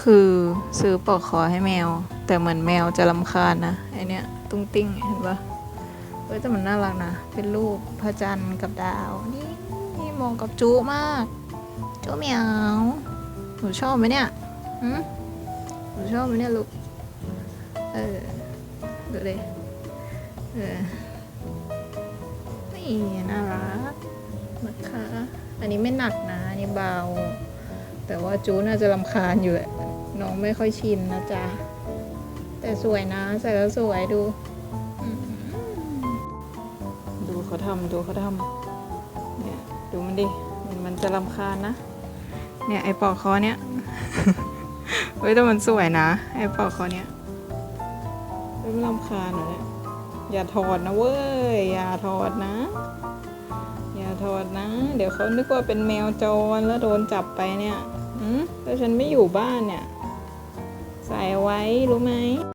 คือซื้อปลอกคอให้แมว แต่เหมือนแมวจะลำคาญนะไอเนี้ยตุ้งติ้งเห็นปะเฮ้ยแต่มันน่ารักนะ เป็นรูปพระจันทร์กับดาว นี่นี่มองกับจูมากจูเหมียวหนูชอบไหมเนี่ยหืมหนูชอบไหมเนี่ยลูกเออดูเลยเออนี่น่ารักนะคะ อันนี้ไม่หนักนะ อันนี้เบา แต่ว่าจูน่าจะรำคาญอยู่แหละ น้องไม่ค่อยชินนะจ๊ะ แต่สวยนะใส่แล้วสวยดู ดูเขาทำดูเขาทำเนี่ยดูมันดิ มันมันจะรำคาญนะ เนี่ยไอปอกคอเนี้ยเฮ้ยแต่มันสวยนะ ไอปอกคอเนี้ยเฮ้ยมันรำคาญหรอเนี่ยอย่าถอดนะเว้ย อย่าถอดนะ อย่าถอดนะ เดี๋ยวเขานึกว่าเป็นแมวจรแล้วโดนจับไปเนี่ยอืมถ้าฉันไม่อยู่บ้านเนี่ย ใส่ไว้รู้ไหม